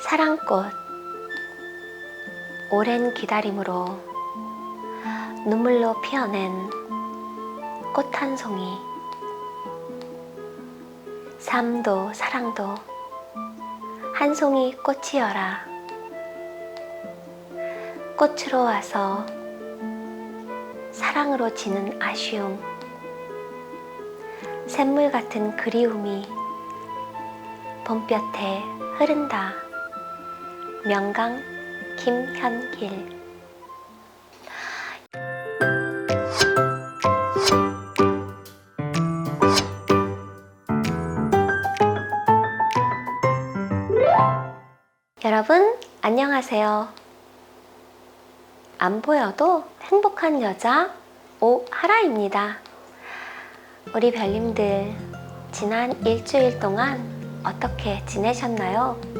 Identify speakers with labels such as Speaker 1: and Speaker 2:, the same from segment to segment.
Speaker 1: 사랑꽃. 오랜 기다림으로 눈물로 피어낸 꽃 한 송이. 삶도 사랑도 한 송이 꽃이여라. 꽃으로 와서 사랑으로 지는 아쉬움. 샘물 같은 그리움이 봄볕에 흐른다. 명강 김현길 여러분 안녕하세요. 안 보여도 행복한 여자 오하라입니다. 우리 별님들 지난 일주일 동안 어떻게 지내셨나요?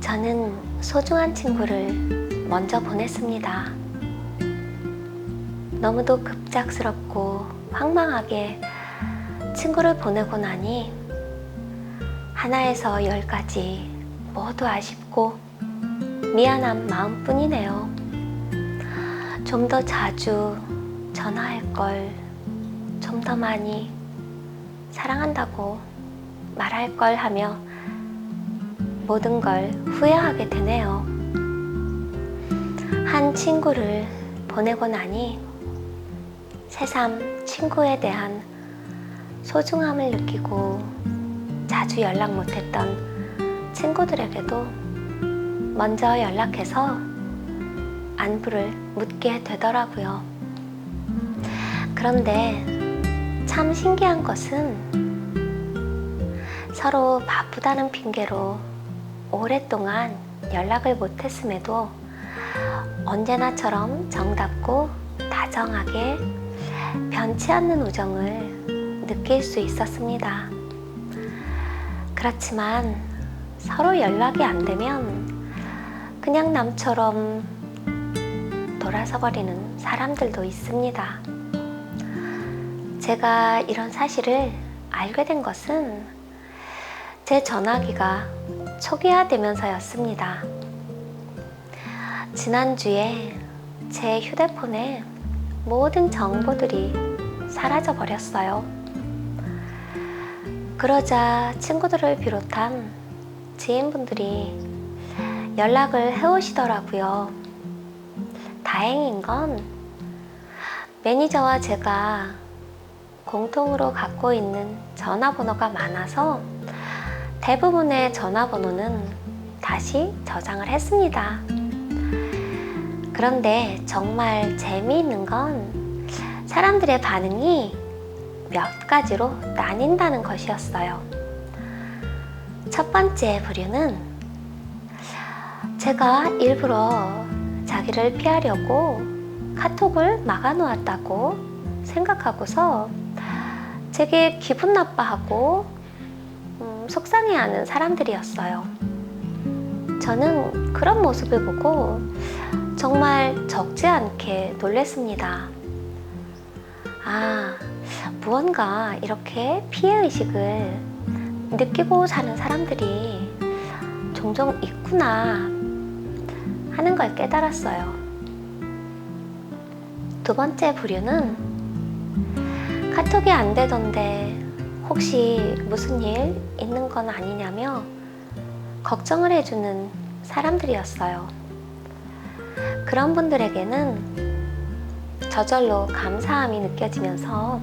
Speaker 1: 저는 소중한 친구를 먼저 보냈습니다. 너무도 급작스럽고 황망하게 친구를 보내고 나니 하나에서 열까지 모두 아쉽고 미안한 마음뿐이네요. 좀 더 자주 전화할 걸, 좀 더 많이 사랑한다고 말할 걸 하며 모든 걸 후회하게 되네요. 한 친구를 보내고 나니 새삼 친구에 대한 소중함을 느끼고 자주 연락 못했던 친구들에게도 먼저 연락해서 안부를 묻게 되더라고요. 그런데 참 신기한 것은 서로 바쁘다는 핑계로 오랫동안 연락을 못했음에도 언제나처럼 정답고 다정하게 변치 않는 우정을 느낄 수 있었습니다. 그렇지만 서로 연락이 안 되면 그냥 남처럼 돌아서 버리는 사람들도 있습니다. 제가 이런 사실을 알게 된 것은 제 전화기가 초기화되면서였습니다. 지난주에 제 휴대폰에 모든 정보들이 사라져 버렸어요. 그러자 친구들을 비롯한 지인분들이 연락을 해오시더라고요. 다행인 건 매니저와 제가 공통으로 갖고 있는 전화번호가 많아서 대부분의 전화번호는 다시 저장을 했습니다. 그런데 정말 재미있는 건 사람들의 반응이 몇 가지로 나뉜다는 것이었어요. 첫 번째 부류는 제가 일부러 자기를 피하려고 카톡을 막아 놓았다고 생각하고서 제게 기분 나빠하고 음, 속상해하는 사람들이었어요. 저는 그런 모습을 보고 정말 적지 않게 놀랬습니다. 아, 무언가 이렇게 피해의식을 느끼고 사는 사람들이 종종 있구나 하는 걸 깨달았어요. 두 번째 부류는 카톡이 안 되던데 혹시 무슨 일 있는 건 아니냐며 걱정을 해주는 사람들이었어요. 그런 분들에게는 저절로 감사함이 느껴지면서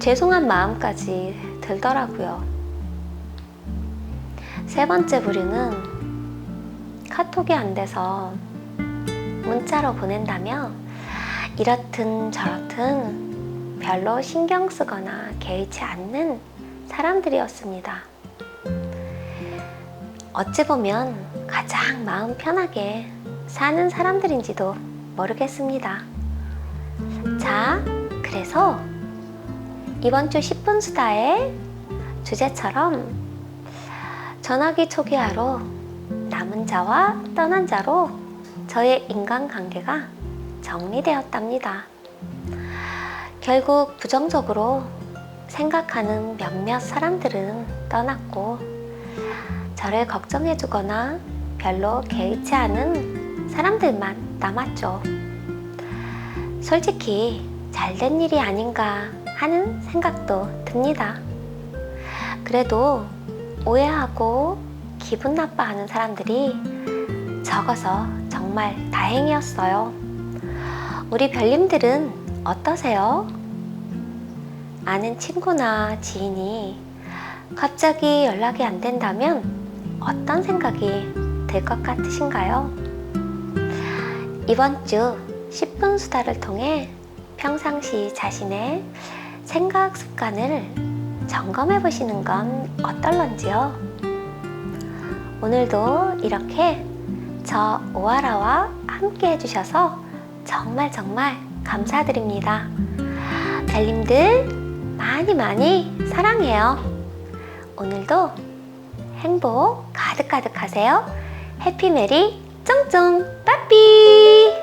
Speaker 1: 죄송한 마음까지 들더라고요. 세 번째 부류는 카톡이 안 돼서 문자로 보낸다며 이렇든 저렇든 별로 신경 쓰거나 개의치 않는 사람들이었습니다. 어찌 보면 가장 마음 편하게 사는 사람들인지도 모르겠습니다. 자, 그래서 이번 주 10분 수다의 주제처럼 전화기 초기화로 남은 자와 떠난 자로 저의 인간관계가 정리되었답니다. 결국 부정적으로 생각하는 몇몇 사람들은 떠났고 저를 걱정해주거나 별로 개의치 않은 사람들만 남았죠. 솔직히 잘된 일이 아닌가 하는 생각도 듭니다. 그래도 오해하고 기분 나빠하는 사람들이 적어서 정말 다행이었어요. 우리 별님들은 어떠세요? 아는 친구나 지인이 갑자기 연락이 안 된다면 어떤 생각이 들 것 같으신가요? 이번 주 10분 수다를 통해 평상시 자신의 생각 습관을 점검해 보시는 건 어떨런지요? 오늘도 이렇게 저 오하라와 함께 해주셔서 정말 정말 감사드립니다. 달님들 많이 많이 사랑해요. 오늘도 행복 가득가득 하세요. 해피메리 쫑쫑 빠삐